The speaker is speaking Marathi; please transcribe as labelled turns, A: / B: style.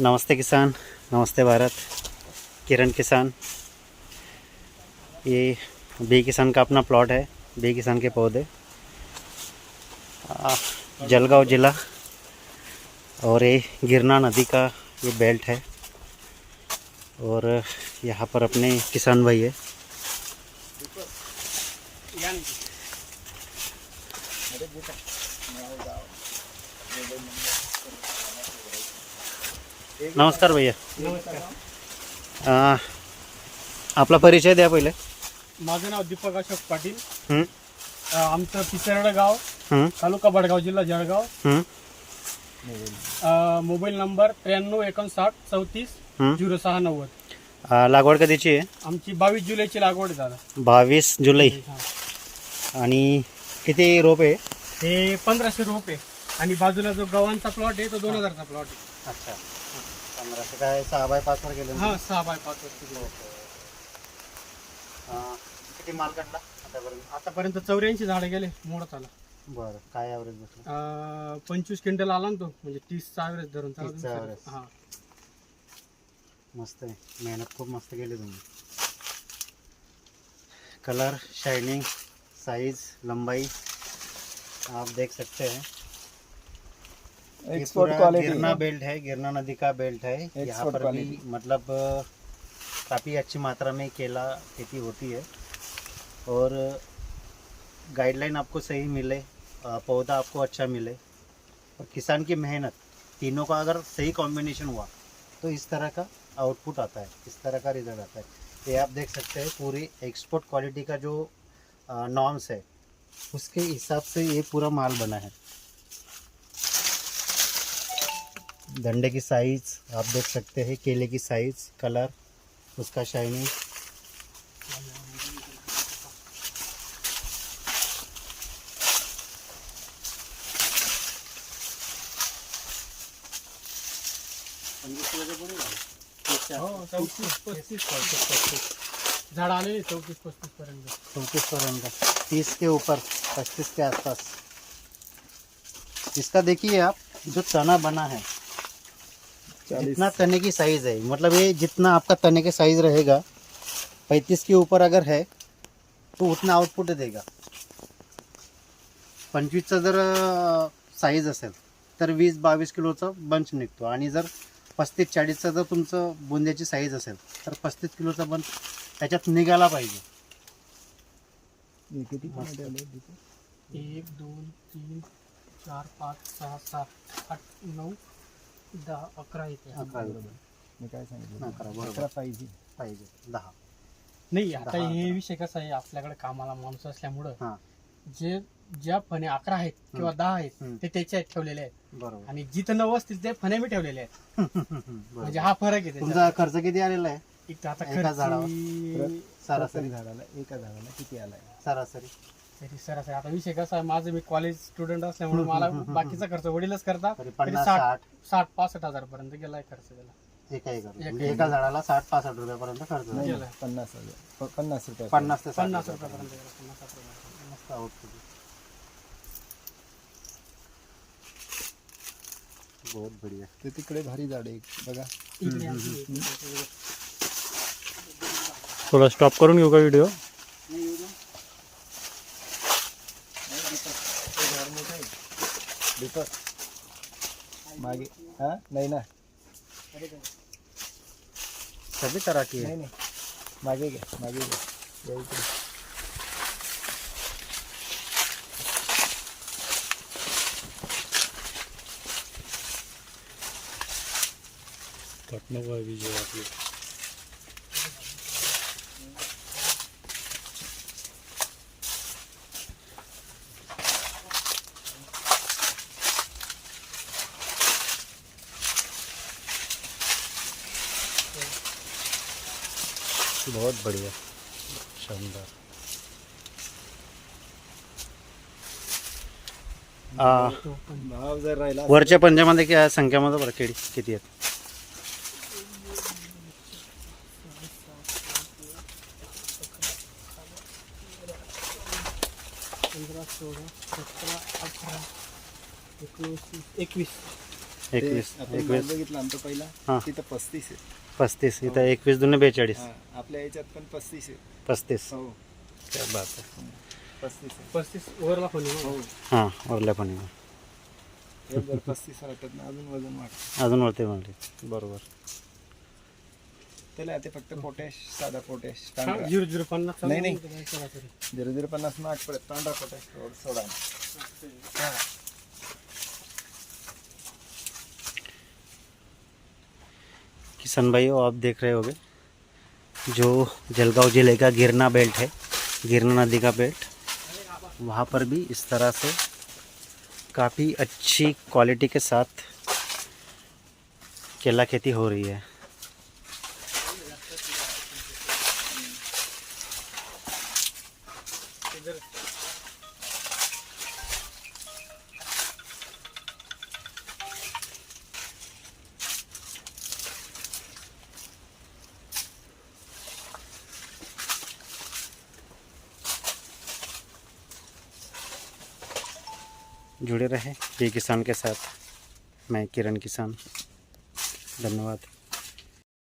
A: नमस्ते किसान, नमस्ते भारत, किरण किसान। ये बी किसान का अपना प्लॉट है, बी किसान के पौधे। जलगांव जिला और ये गिरना नदी का ये बेल्ट है और यहाँ पर अपने किसान भाई है। नमस्कार भैया. आपला परिचय द्या पहिले.
B: माझं नाव दीपक अशोक पाटील.
A: हं,
B: अ, आमचं पिसरड गाव
A: हं,
B: तालुका बडगाव जिल्हा जळगाव.
A: हं,
B: अ, मोबाईल नंबर त्र्याण्णव एकोणसाठ चौतीस
A: हं.
B: झिरो सहा नव्वद.
A: लागवड कधीची आहे?
B: आमची बावीस जुलैची लागवड आहे दादा
A: बावीस जुलै. आणि किती रोप आहे?
B: हे पंधराशे रुपये आणि बाजूला जो गव्हांचा प्लॉट आहे तो दोन हजारचा प्लॉट आहे.
A: अच्छा. पंधराशे काय सहा बाय पाचवर गेलं
B: हा सहा बाय पाच वर्षाची
A: किती माल काढला आतापर्यंत?
B: आतापर्यंत चौऱ्याऐंशी झाडं गेले मोडत आला.
A: बरं काय ॲव्हरेज बसलं?
B: अ, पंचवीस क्विंटल आला ना तो म्हणजे तीसचा ॲव्हरेज धरून चालू
A: तीसचा
B: आहे.
A: average.
B: हा.
A: मस्त आहे. मेहनत खूप मस्त केली तुम्ही. कलर शाइनिंग साइज लंबाई. आप देख सकते हैं.
C: एक्सपोर्ट क्वालिटी
A: गिरना बेल्ट है गिरना नदी का बेल्ट है। यहाँ पर भी मतलब काफ़ी अच्छी मात्रा में केला खेती होती है। और गाइडलाइन आपको सही मिले पौधा आपको अच्छा मिले। और किसान की मेहनत तीनों का अगर सही कॉम्बिनेशन हुआ तो इस तरह का आउटपुट आता है इस तरह का रिज़ल्ट आता है। ये आप देख सकते हैं पूरी एक्सपोर्ट क्वालिटी का जो नॉर्म्स है उसके हिसाब से ये पूरा माल बना है। डंडे की साइज़ आप देख सकते हैं केले की साइज़ कलर उसका शाइनिंग
B: चौतीस पस्तीस चौतीस
A: तीस के ऊपर पच्चीस के आसपास इसका देखिए आप जो चना बना है जितना तने की साइज है। मतलब ये जितना आपका तने के साइज रहेगा पैंतीस के ऊपर अगर है तो उतना आउटपुट देगा। पंचवीसचा जर साईज असेल तर वीस बावीस किलोचा बंच निघतो. आणि जर पस्तीस चाळीसचा जर तुमचं बुंद्याची साईज असेल तर पस्तीस किलोचा बंच त्याच्यात निघाला पाहिजे.
C: हे?
B: एक दोन तीन चार पाच सहा सात आठ नऊ दहा अकरा येते
A: अकरा
C: बरोबर. मी काय सांगितलं?
A: अकरा, बरोबर.
C: अकरा पाहिजे.
A: पाहिजे. दहा.
B: नाही आता
A: दहा,
B: हे विषय कसा आहे आपल्याकडे कामाला माणूस असल्यामुळं
A: हां.
B: जे ज्या फणे अकरा आहेत किंवा दहा आहेत
A: हम्म.
B: ते त्याचे आहेत ठेवलेले आहेत.
A: बरोबर.
B: आणि जिथं नऊ असतील ते फणे मी ठेवलेले आहेत. म्हणजे
A: बरोबर.
B: हा फरक आहे त्याच्यात.
A: तुमचा खर्च किती आलेला आहे?
B: एक आता
A: एका झाडावर?
B: खर्च
A: सरासरी.
C: सरासरी झाडाला एका झाडाला किती आलाय?
A: सरासरी.
B: तरी सरासरी. आता विषय कसा आहे माझं मी कॉलेज स्टुडंट असल्यामुळे मला बाकीचा खर्च वडीलच करता.
A: तरी
B: तरी
A: पन्नास
B: साठ
A: साठ.
B: पासष्ट हजार पर्यंत गेलाय खर्च त्याला.
A: एका एकर
B: एका
A: म्हणजे एका झाडाला साठ पासष्ट रुपयापर्यंत खर्च झाला.
B: गेलाय.
C: पन्नास हजार. प- पन्नास रुपये
A: पन्नास ते साठ
B: पन्नास
A: रुपयापर्यंत.
B: रुपयापर्यंत गेला पन्नास साठ रुपयापर्यंत.
A: मस्त आउटपुट बहुत बढ़िया.
C: ते तिकडे भारी झाड आहे एक बघा.
B: इकडे आमची-
D: थोडा स्टॉप करून घेऊ का व्हिडिओ
C: दीपक मागे हा? नाही ना.
A: सभी तरह की.
C: नाही नाही. मागे घ्या मागे घ्या. या इकडे.
D: कट नको विजय आपली.
A: बहुत बढ़िया। शानदार। आ,
C: भाव जर राहिला
A: वरच्या पंजामध्ये क्या संख्यामध्ये बरं केळी किती आहेत?
B: एकवीस
A: एकवीस. एकवीस
C: बघितला तो पहिला
A: हां.
C: तिथं पस्तीस आहे.
A: पस्तीस इथं एकवीस दुने बेचाळीस.
C: हा, आपल्या याच्यात पण पस्तीस आहे.
A: पस्तीस.
C: हो.
A: क्या बात आहे.
C: पस्तीस आहे.
B: पस्तीस पण आहे.
C: हो.
A: हां वरल्या पण
C: हे जर पस्तीस राहतात ना अजून वजन वाढतं.
A: अजून वरती म्हणले बरोबर.
C: त्याला ते फक्त पोटॅश साधा पोटॅश
B: हा, झिरो झिरो पन्नास
C: नाही, नाही.
B: आहे.
C: झिरो झिरो पन्नास मार्क पडत पांढरा पोटॅश थोडं सोडा हा.
A: किसान भाइयों आप देख रहे होगे, जो जलगांव ज़िले का गिरना बेल्ट है, गिरना नदी का बेल्ट, वहाँ पर भी इस तरह से काफ़ी अच्छी क्वालिटी के साथ केला खेती हो रही है। जुड़े रहे। ये किसान के साथ। मैं किरण किसान। धन्यवाद।